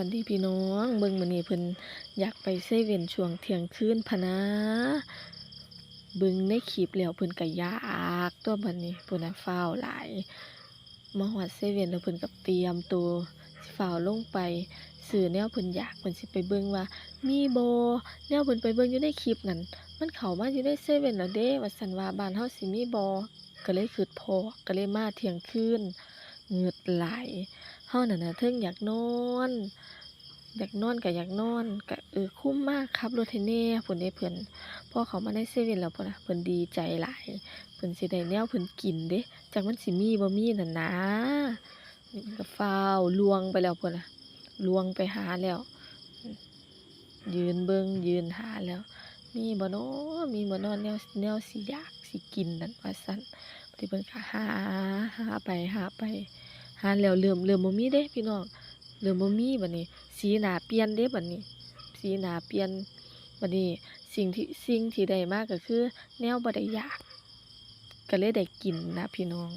วัสดีพี่น้องเบิ่งมื้อนี้เพิ่นอยากไปเซเว่นช่วงเที่ยงคืนพะนะเบิ่งในคลิปแล้วเพิ่นก็ยากตัวบัดนี้เพิ่นน่ะฟ้าวหลายมาฮอดเซเว่นแล้วเพิ่นก็เตรียมตัวสิฟ้าวลงไปซื้อแนวเพิ่นอยากเพิ่นสิไปเบิ่งว่า มีโบแนวเพิ่นไปเบิ่งอยู่ในคลิปนั่นมันเข้ามาอยู่ในเซเว่นแล้วเด้ว่าซั่นว่าบ้านเฮาสิมีบ่ก็เลยคิดพอก็เลยมาเที่ยงคืน เงือดไหลเฮานั่นน่ะเทิงอยากนอนอยากนอนก็อยากนอนก็เออคุ้มมากขับรถให้แหน่พุ่นเด้เพิ่นพ่อเขามาในเซเว่นแล้วพุ่นน่ะเพิ่นดีใจหลายเพิ่นสิได้แนวเพิ่นกินเด้จักมันสิมีบ่มีนั่นนะนี่มันก็ฟ้าวลวงไปแล้วพุ่นน่ะลวงไปหาแล้ว ยืนเบิงยืนหาแล้ว มีบ่น้อมีบ่น้อแนวแนวสิอยากสิกินนั่นว่าซั่นบัดนี้เพิ่นก็หาหาไปหาไป หาแล้วเริ่มเริ่มบ่มีเด้พี่น้องเริ่มบ่มีบัดนี้ สีหน้าเปลี่ยนเด้บัดนี้ สีหน้าเปลี่ยนบัดนี้สิ่งที่สิ่งที่ได้มาก็คือ แนวบ่ได้อยาก ก็เลยได้กินนะพี่น้อง